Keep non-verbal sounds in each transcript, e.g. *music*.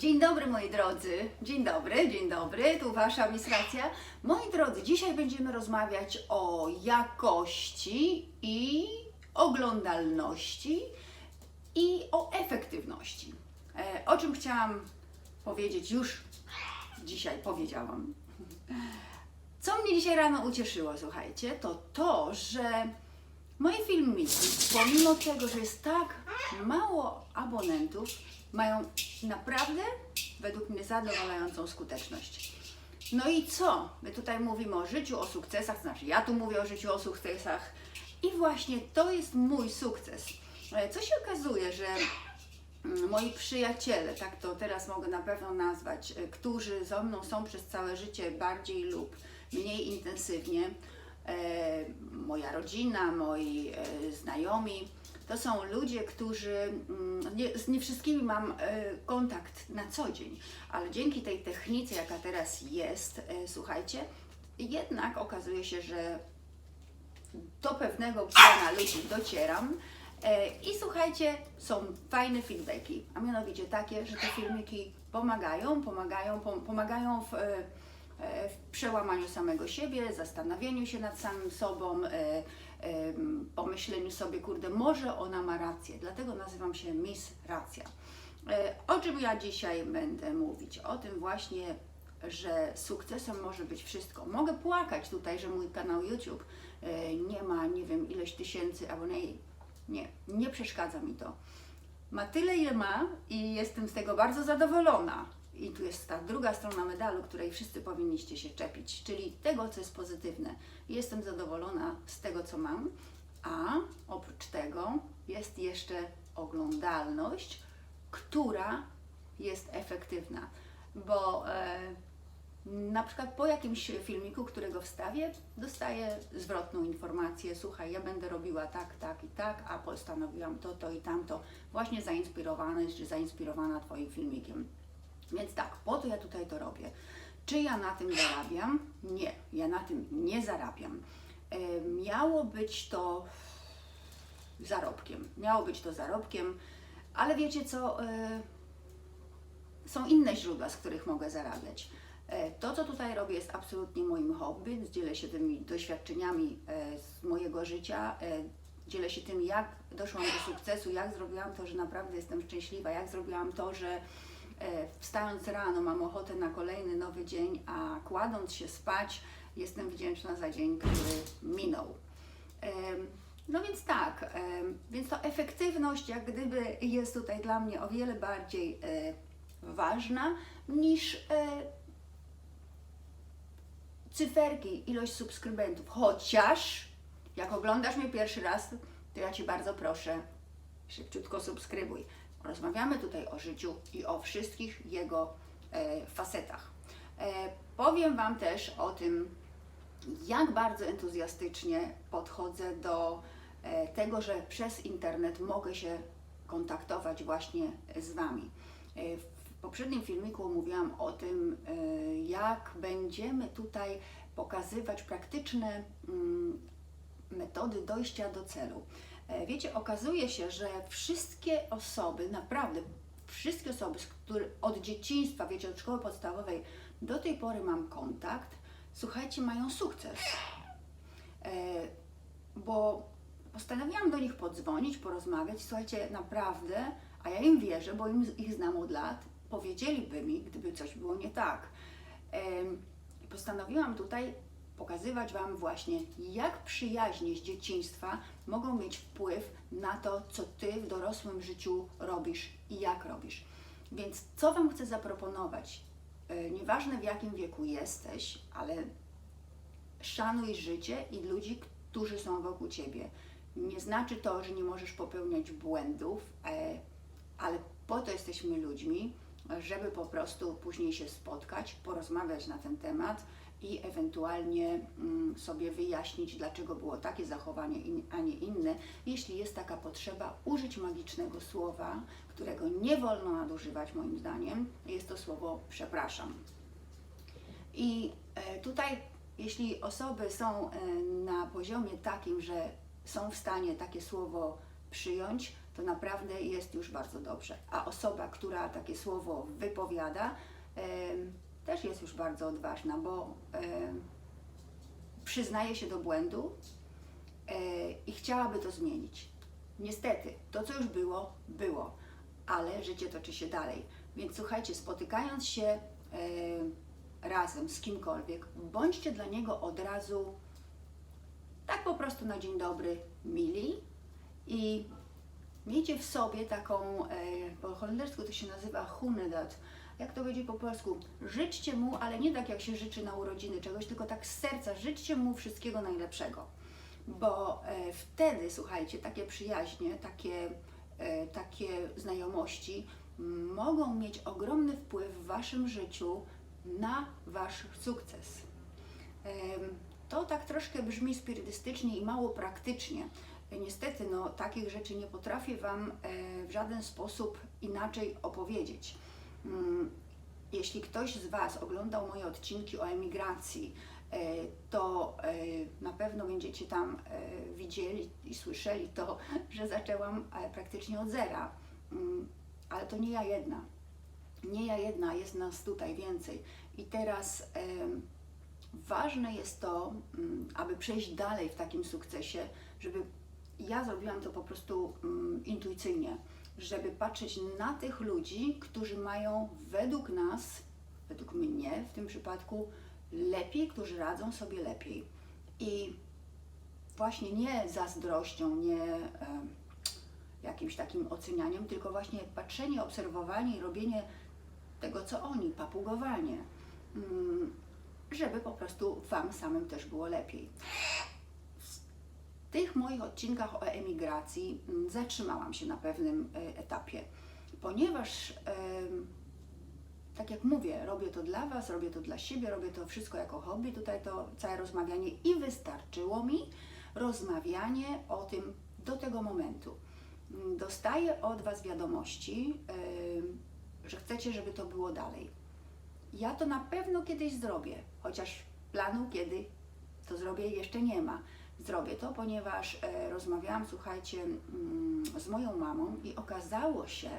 Dzień dobry moi drodzy, dzień dobry, dzień dobry, tu Wasza Miss Racja. Moi drodzy, dzisiaj będziemy rozmawiać o jakości i oglądalności i o efektywności. E, o czym chciałam powiedzieć już dzisiaj powiedziałam. Co mnie dzisiaj rano ucieszyło, słuchajcie, to to, że moje filmiki, pomimo tego, że jest tak mało abonentów, mają naprawdę, według mnie, zadowalającą skuteczność. No i co? My tutaj mówimy o życiu, o sukcesach, znaczy ja tu mówię o życiu, o sukcesach i właśnie to jest mój sukces. E, Co się okazuje, że mm, moi przyjaciele, tak to teraz mogę na pewno nazwać, e, którzy ze mną są przez całe życie bardziej lub mniej intensywnie, moja rodzina, moi e, znajomi, to są ludzie, którzy, mm, nie, z nie wszystkimi mam e, kontakt na co dzień, ale dzięki tej technice, jaka teraz jest, e, słuchajcie, jednak okazuje się, że do pewnego grona ludzi docieram. E, I słuchajcie, są fajne feedbacki, a mianowicie takie, że te filmiki pomagają, pomagają, pom- pomagają w, e, e, w przełamaniu samego siebie, zastanowieniu się nad samym sobą, e, em, pomyśleniu sobie, kurde, może ona ma rację, dlatego nazywam się Miss Racja. E, O czym ja dzisiaj będę mówić? O tym właśnie, że sukcesem może być wszystko. Mogę płakać tutaj, że mój kanał YouTube e, nie ma, nie wiem, ileś tysięcy abonentów. Nie, nie przeszkadza mi to. Ma tyle, ile ma i jestem z tego bardzo zadowolona. I tu jest ta druga strona medalu, której wszyscy powinniście się czepić, czyli tego, co jest pozytywne. Jestem zadowolona z tego, co mam, a oprócz tego jest jeszcze oglądalność, która jest efektywna, bo e, na przykład po jakimś filmiku, którego wstawię, dostaję zwrotną informację, słuchaj, ja będę robiła tak, tak i tak, a postanowiłam to, to i tamto, właśnie zainspirowany czy zainspirowana Twoim filmikiem. Więc tak, po to ja tutaj to robię. Czy ja na tym zarabiam? Nie, ja na tym nie zarabiam. E, Miało być to zarobkiem. Miało być to zarobkiem, ale wiecie co? e, Są inne źródła, z których mogę zarabiać. E, To, co tutaj robię, jest absolutnie moim hobby. Dzielę się tymi doświadczeniami e, z mojego życia. e, Dzielę się tym, jak doszłam do sukcesu, jak zrobiłam to, że naprawdę jestem szczęśliwa, jak zrobiłam to, że wstając rano mam ochotę na kolejny nowy dzień, a kładąc się spać jestem wdzięczna za dzień, który minął. Em, No więc tak, em, więc to efektywność jak gdyby jest tutaj dla mnie o wiele bardziej e, ważna niż e, cyferki, ilość subskrybentów. Chociaż jak oglądasz mnie pierwszy raz, to ja Ci bardzo proszę, szybciutko subskrybuj. Rozmawiamy tutaj o życiu i o wszystkich jego e, facetach. E, powiem Wam też o tym, jak bardzo entuzjastycznie podchodzę do e, tego, że przez internet mogę się kontaktować właśnie z Wami. W poprzednim filmiku mówiłam o tym, jak będziemy tutaj pokazywać praktyczne mm, metody dojścia do celu. E, Wiecie, okazuje się, że wszystkie osoby, naprawdę wszystkie osoby, z które od dzieciństwa, wiecie, od szkoły podstawowej do tej pory mam kontakt, słuchajcie, mają sukces. E, bo postanowiłam do nich podzwonić, porozmawiać. Słuchajcie, naprawdę, a ja im wierzę, bo im, ich znam od lat, powiedzieliby mi, gdyby coś było nie tak. Em, Postanowiłam tutaj pokazywać Wam właśnie, jak przyjaźnie z dzieciństwa mogą mieć wpływ na to, co Ty w dorosłym życiu robisz i jak robisz. Więc co Wam chcę zaproponować? E, Nieważne w jakim wieku jesteś, ale szanuj życie i ludzi, którzy są wokół Ciebie. Nie znaczy to, że nie możesz popełniać błędów, e, ale po to jesteśmy ludźmi, żeby po prostu później się spotkać, porozmawiać na ten temat i ewentualnie mm, sobie wyjaśnić, dlaczego było takie zachowanie, a nie inne. Jeśli jest taka potrzeba, użyć magicznego słowa, którego nie wolno nadużywać moim zdaniem, jest to słowo przepraszam. I e, tutaj, jeśli osoby są e, na poziomie takim, że są w stanie takie słowo przyjąć, to naprawdę jest już bardzo dobrze. A osoba, która takie słowo wypowiada, też jest już bardzo odważna, bo em, przyznaje się do błędu e, i chciałaby to zmienić. Niestety, to co już było, było, ale życie toczy się dalej. Więc słuchajcie, spotykając się e, razem z kimkolwiek, bądźcie dla niego od razu tak po prostu na dzień dobry mili i miejcie w sobie taką, e, po holendersku to się nazywa hunedat, jak to będzie po polsku, życzcie mu, ale nie tak jak się życzy na urodziny czegoś, tylko tak z serca, życzcie mu wszystkiego najlepszego. Bo e, wtedy, słuchajcie, takie przyjaźnie, takie, e, takie znajomości mogą mieć ogromny wpływ w Waszym życiu na Wasz sukces. Em, To tak troszkę brzmi spirytystycznie i mało praktycznie. Niestety, no, takich rzeczy nie potrafię Wam e, w żaden sposób inaczej opowiedzieć. Mm, Jeśli ktoś z Was oglądał moje odcinki o emigracji, e, to e, na pewno będziecie tam e, widzieli i słyszeli to, *laughs* że zaczęłam praktycznie od zera. Mm, Ale to nie ja jedna. Nie ja jedna, jest nas tutaj więcej. I teraz ważne jest to, mm, aby przejść dalej w takim sukcesie, żeby ja zrobiłam to po prostu intuicyjnie, żeby patrzeć na tych ludzi, którzy mają według nas, według mnie w tym przypadku, lepiej, którzy radzą sobie lepiej. I właśnie nie zazdrością, nie jakimś takim ocenianiem, tylko właśnie patrzenie, obserwowanie i robienie tego, co oni, papugowanie, mm, żeby po prostu Wam samym też było lepiej. Tych moich odcinkach o emigracji mm, zatrzymałam się na pewnym e, etapie, ponieważ, tak jak mówię, robię to dla Was, robię to dla siebie, robię to wszystko jako hobby, tutaj to całe rozmawianie i wystarczyło mi rozmawianie o tym do tego momentu. Mm, Dostaję od Was wiadomości, że chcecie, żeby to było dalej. Ja to na pewno kiedyś zrobię, chociaż planu, kiedy to zrobię, jeszcze nie ma. Zrobię to, ponieważ e, rozmawiałam, słuchajcie, mm, z moją mamą i okazało się,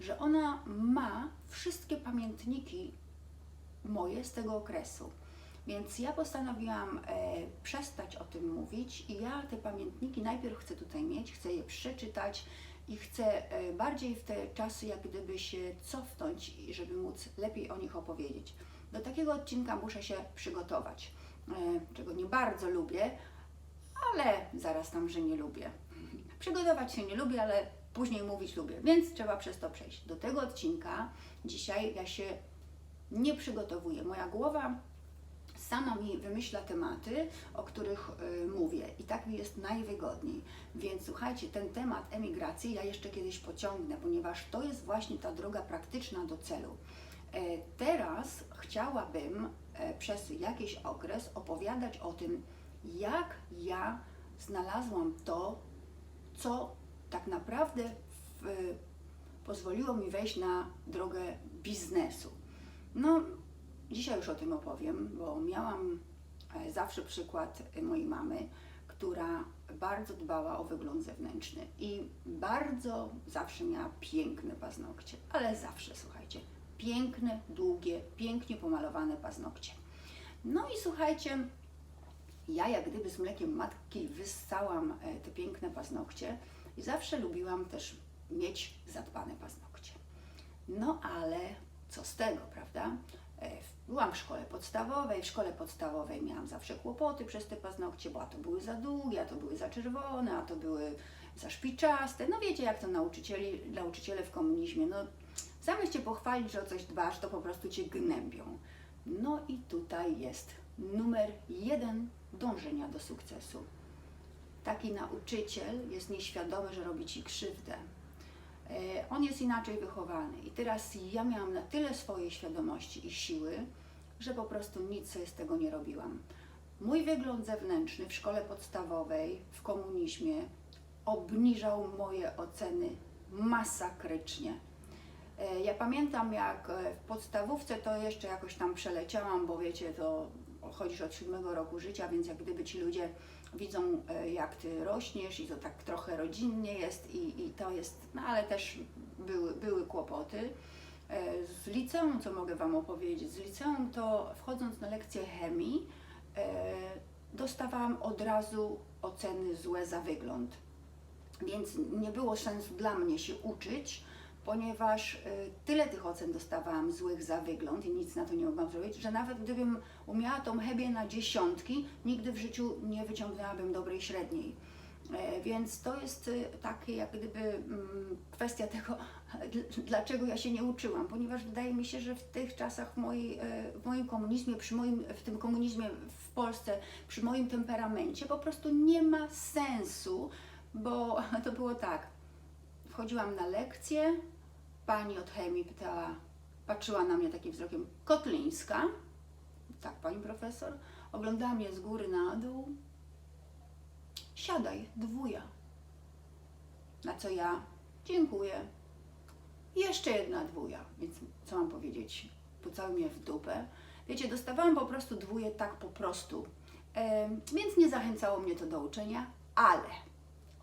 że ona ma wszystkie pamiętniki moje z tego okresu. Więc ja postanowiłam e, przestać o tym mówić i ja te pamiętniki najpierw chcę tutaj mieć, chcę je przeczytać i chcę e, bardziej w te czasy jak gdyby się cofnąć, żeby móc lepiej o nich opowiedzieć. Do takiego odcinka muszę się przygotować, czego nie bardzo lubię, ale zaraz tam, że nie lubię. Przygotować się nie lubię, ale później mówić lubię, więc trzeba przez to przejść. Do tego odcinka dzisiaj ja się nie przygotowuję. Moja głowa sama mi wymyśla tematy, o których y, mówię i tak mi jest najwygodniej. Więc słuchajcie, ten temat emigracji ja jeszcze kiedyś pociągnę, ponieważ to jest właśnie ta droga praktyczna do celu. E, teraz chciałabym e, przez jakiś okres opowiadać o tym, jak ja znalazłam to, co tak naprawdę w, pozwoliło mi wejść na drogę biznesu. No, dzisiaj już o tym opowiem, bo miałam e, zawsze przykład e, mojej mamy, która bardzo dbała o wygląd zewnętrzny i bardzo zawsze miała piękne paznokcie, ale zawsze, słuchajcie, piękne, długie, pięknie pomalowane paznokcie. No i słuchajcie, ja jak gdyby z mlekiem matki wyssałam e, te piękne paznokcie i zawsze lubiłam też mieć zadbane paznokcie. No ale co z tego, prawda? E, Byłam w szkole podstawowej, w szkole podstawowej miałam zawsze kłopoty przez te paznokcie, bo a to były za długie, a to były za czerwone, a to były za szpiczaste. No wiecie, jak to nauczycieli, nauczyciele w komunizmie, no zamiast Cię pochwalić, że o coś dbasz, to po prostu Cię gnębią. No i tutaj jest numer jeden dążenia do sukcesu. Taki nauczyciel jest nieświadomy, że robi Ci krzywdę. E, On jest inaczej wychowany. I teraz ja miałam na tyle swojej świadomości i siły, że po prostu nic sobie z tego nie robiłam. Mój wygląd zewnętrzny w szkole podstawowej, w komunizmie, obniżał moje oceny masakrycznie. E, Ja pamiętam, jak e, w podstawówce to jeszcze jakoś tam przeleciałam, bo wiecie, to chodzisz od siódmego roku życia, więc jak gdyby ci ludzie widzą, e, jak ty rośniesz i to tak trochę rodzinnie jest i, i to jest, no ale też były, były kłopoty. E, Z liceum, co mogę Wam opowiedzieć, z liceum to wchodząc na lekcję chemii, e, dostawałam od razu oceny złe za wygląd. Więc nie było sensu dla mnie się uczyć, ponieważ y, tyle tych ocen dostawałam złych za wygląd i nic na to nie mogłam zrobić, że nawet gdybym umiała tą chemię na dziesiątki, nigdy w życiu nie wyciągnęłabym dobrej średniej. E, Więc to jest y, takie jak gdyby mm, kwestia *laughs* tego, dl- dlaczego ja się nie uczyłam, ponieważ wydaje mi się, że w tych czasach e, w moim komunizmie, przy moim, w tym komunizmie w Polsce, przy moim temperamencie po prostu nie ma sensu, bo *laughs* to było tak, wchodziłam na lekcję, pani od chemii pytała, patrzyła na mnie takim wzrokiem, Kotlińska, tak pani profesor, oglądała mnie z góry na dół, siadaj, dwuja. Na co ja, dziękuję. Jeszcze jedna dwuja, więc co mam powiedzieć, pocałuj mnie w dupę. Wiecie, dostawałam po prostu dwóje tak po prostu, Em, więc nie zachęcało mnie to do uczenia, ale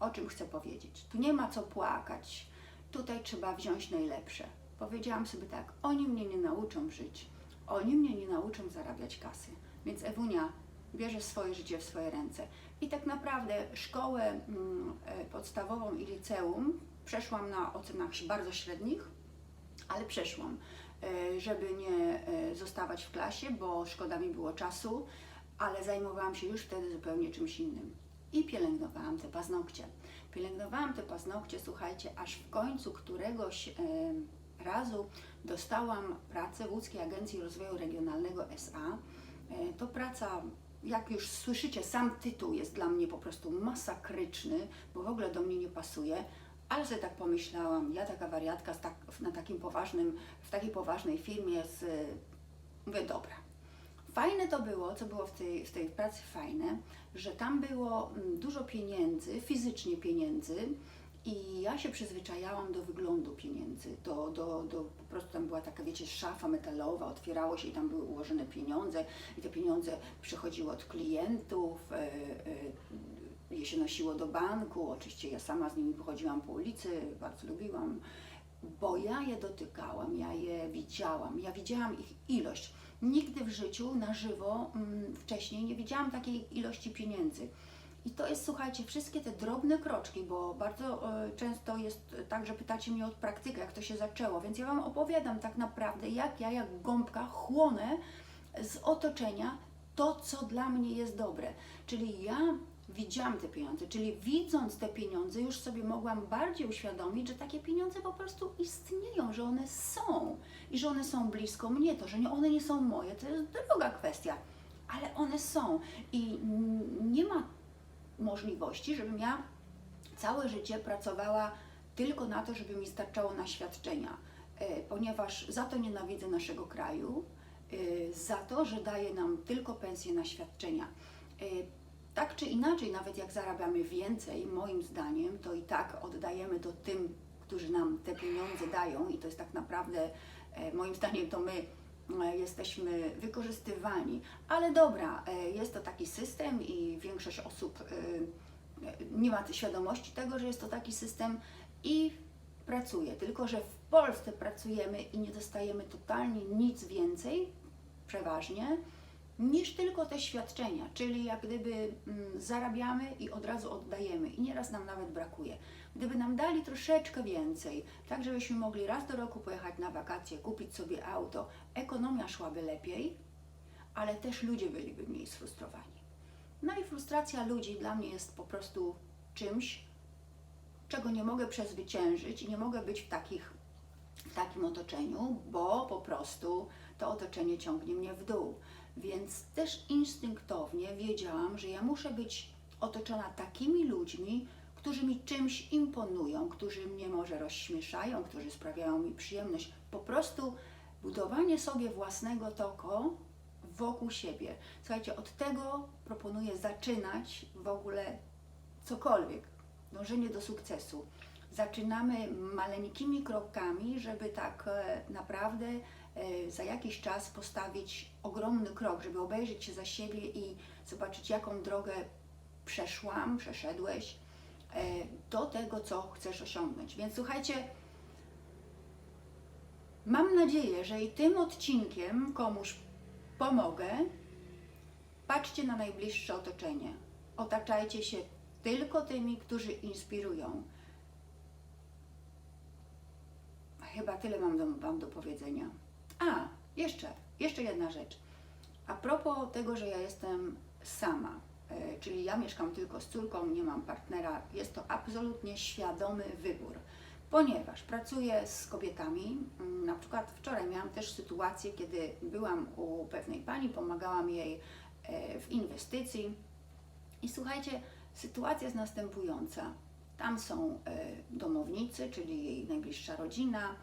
o czym chcę powiedzieć? Tu nie ma co płakać, tutaj trzeba wziąć najlepsze. Powiedziałam sobie tak, oni mnie nie nauczą żyć, oni mnie nie nauczą zarabiać kasy, więc Ewunia bierze swoje życie w swoje ręce. I tak naprawdę szkołę mm, e, podstawową i liceum przeszłam na ocenach bardzo średnich, ale przeszłam, e, żeby nie e, zostawać w klasie, bo szkoda mi było czasu, ale zajmowałam się już wtedy zupełnie czymś innym. I pielęgnowałam te paznokcie. Pielęgnowałam te paznokcie, słuchajcie, aż w końcu któregoś e, razu dostałam pracę w Łódzkiej Agencji Rozwoju Regionalnego SA. E, to praca, jak już słyszycie, sam tytuł jest dla mnie po prostu masakryczny, bo w ogóle do mnie nie pasuje. Ale sobie tak pomyślałam, ja taka wariatka tak, na takim poważnym, w takiej poważnej firmie, z, mówię, dobra, Fajne to było, co było w tej, w tej pracy fajne, że tam było mm, dużo pieniędzy, fizycznie pieniędzy i ja się przyzwyczajałam do wyglądu pieniędzy, do, do, do po prostu tam była taka, wiecie, szafa metalowa, otwierało się i tam były ułożone pieniądze i te pieniądze przychodziły od klientów, e, e, je się nosiło do banku, oczywiście ja sama z nimi pochodziłam po ulicy, bardzo lubiłam, bo ja je dotykałam, ja je widziałam, ja widziałam ich ilość. Nigdy w życiu na żywo mm, wcześniej nie widziałam takiej ilości pieniędzy. I to jest, słuchajcie, wszystkie te drobne kroczki, bo bardzo e, często jest tak, że pytacie mnie o praktykę, jak to się zaczęło, więc ja Wam opowiadam tak naprawdę, jak ja, jak gąbka, chłonę z otoczenia to, co dla mnie jest dobre. Czyli ja widziałam te pieniądze, czyli widząc te pieniądze, już sobie mogłam bardziej uświadomić, że takie pieniądze po prostu istnieją, że one są i że one są blisko mnie. To, że nie, one nie są moje, to jest druga kwestia, ale one są i nie ma możliwości, żebym ja całe życie pracowała tylko na to, żeby mi starczało na świadczenia, e, ponieważ za to nienawidzę naszego kraju, e, za to, że daje nam tylko pensje na świadczenia. Tak czy inaczej, nawet jak zarabiamy więcej, moim zdaniem, to i tak oddajemy to tym, którzy nam te pieniądze dają i to jest tak naprawdę, e, moim zdaniem, to my e, jesteśmy wykorzystywani. Ale dobra, e, jest to taki system i większość osób nie ma świadomości tego, że jest to taki system i pracuje. Tylko, że w Polsce pracujemy i nie dostajemy totalnie nic więcej, przeważnie, niż tylko te świadczenia, czyli jak gdyby mm, zarabiamy i od razu oddajemy i nieraz nam nawet brakuje. Gdyby nam dali troszeczkę więcej, tak żebyśmy mogli raz do roku pojechać na wakacje, kupić sobie auto, ekonomia szłaby lepiej, ale też ludzie byliby mniej sfrustrowani. No i frustracja ludzi dla mnie jest po prostu czymś, czego nie mogę przezwyciężyć i nie mogę być w, takich, w takim otoczeniu, bo po prostu to otoczenie ciągnie mnie w dół. Więc też instynktownie wiedziałam, że ja muszę być otoczona takimi ludźmi, którzy mi czymś imponują, którzy mnie może rozśmieszają, którzy sprawiają mi przyjemność. Po prostu budowanie sobie własnego toko wokół siebie. Słuchajcie, od tego proponuję zaczynać w ogóle cokolwiek, dążenie do sukcesu. zaczynamy maleńkimi krokami, żeby tak e, naprawdę za jakiś czas postawić ogromny krok, żeby obejrzeć się za siebie i zobaczyć, jaką drogę przeszłam, przeszedłeś e, do tego, co chcesz osiągnąć. Więc słuchajcie, mam nadzieję, że i tym odcinkiem komuś pomogę. Patrzcie na najbliższe otoczenie. Otaczajcie się tylko tymi, którzy inspirują. Chyba tyle mam do, Wam do powiedzenia. A, jeszcze, jeszcze jedna rzecz. A propos tego, że ja jestem sama, e, czyli ja mieszkam tylko z córką, nie mam partnera, jest to absolutnie świadomy wybór, ponieważ pracuję z kobietami. mm, Na przykład wczoraj miałam też sytuację, kiedy byłam u pewnej pani, pomagałam jej e, w inwestycji. I słuchajcie, sytuacja jest następująca. Tam są e, domownicy, czyli jej najbliższa rodzina,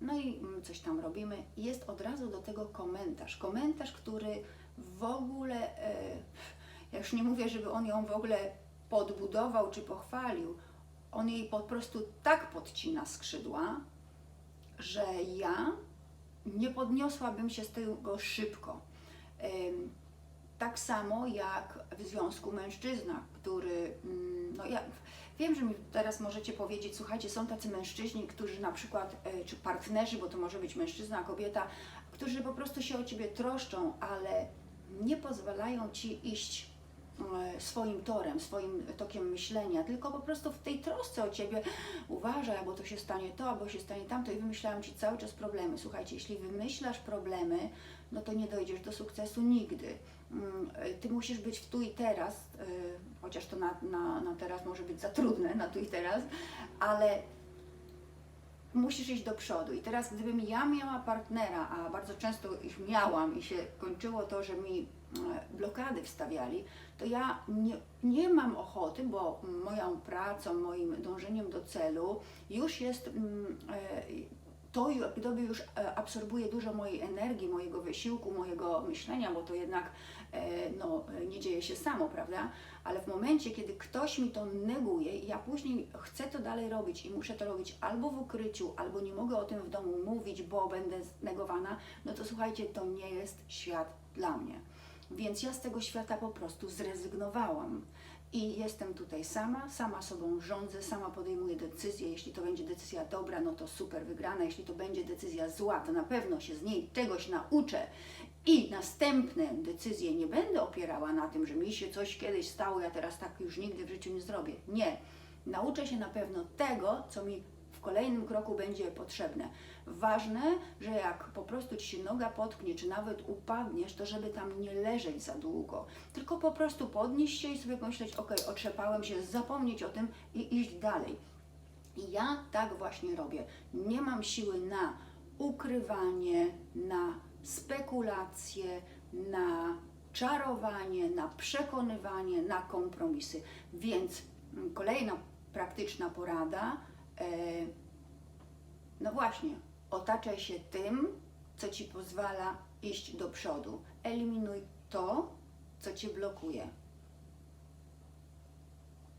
no i mm, coś tam robimy. Jest od razu do tego komentarz. Komentarz, który w ogóle, e, *laughs* ja już nie mówię, żeby on ją w ogóle podbudował czy pochwalił, on jej po prostu tak podcina skrzydła, że ja nie podniosłabym się z tego szybko. Tak samo jak w związku mężczyzna, który, mm, no ja wiem, że mi teraz możecie powiedzieć, słuchajcie, są tacy mężczyźni, którzy na przykład, e, czy partnerzy, bo to może być mężczyzna, kobieta, którzy po prostu się o ciebie troszczą, ale nie pozwalają ci iść e, swoim torem, swoim tokiem myślenia, tylko po prostu w tej trosce o ciebie uważaj, albo to się stanie to, albo się stanie tamto i wymyślają ci cały czas problemy. Słuchajcie, jeśli wymyślasz problemy, no to nie dojdziesz do sukcesu nigdy. Mm, Ty musisz być w tu i teraz, y, chociaż to na, na, na teraz może być za trudne, na tu i teraz, ale musisz iść do przodu. I teraz, gdybym ja miała partnera, a bardzo często ich miałam i się kończyło to, że mi e, blokady wstawiali, to ja nie, nie mam ochoty, bo moją pracą, moim dążeniem do celu już jest mm, e, to gdyby już e, absorbuje dużo mojej energii, mojego wysiłku, mojego myślenia, bo to jednak e, no, nie dzieje się samo, prawda? Ale w momencie, kiedy ktoś mi to neguje ja później chcę to dalej robić i muszę to robić albo w ukryciu, albo nie mogę o tym w domu mówić, bo będę negowana, no to słuchajcie, to nie jest świat dla mnie. Więc ja z tego świata po prostu zrezygnowałam. I jestem tutaj sama, sama sobą rządzę, sama podejmuję decyzje. Jeśli to będzie decyzja dobra, no to super wygrana. Jeśli to będzie decyzja zła, to na pewno się z niej czegoś nauczę. I następne decyzje nie będę opierała na tym, że mi się coś kiedyś stało, ja teraz tak już nigdy w życiu nie zrobię. Nie. Nauczę się na pewno tego, co mi w kolejnym kroku będzie potrzebne. Ważne, że jak po prostu ci się noga potknie, czy nawet upadniesz, to żeby tam nie leżeć za długo, tylko po prostu podnieść się i sobie pomyśleć, ok, otrzepałem się, zapomnieć o tym i iść dalej. I ja tak właśnie robię. Nie mam siły na ukrywanie, na spekulacje, na czarowanie, na przekonywanie, na kompromisy. Więc mm, kolejna praktyczna porada. E, no właśnie, otaczaj się tym, co ci pozwala iść do przodu. Eliminuj to, co cię blokuje.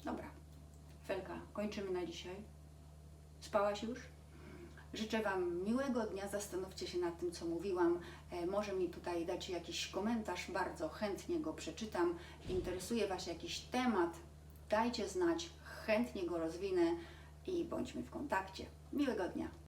Dobra, Felka, kończymy na dzisiaj. Spałaś już? Życzę Wam miłego dnia. Zastanówcie się nad tym, co mówiłam. E, może mi tutaj dacie jakiś komentarz, bardzo chętnie go przeczytam. Interesuje Was jakiś temat, dajcie znać, chętnie go rozwinę i bądźmy w kontakcie. Miłego dnia.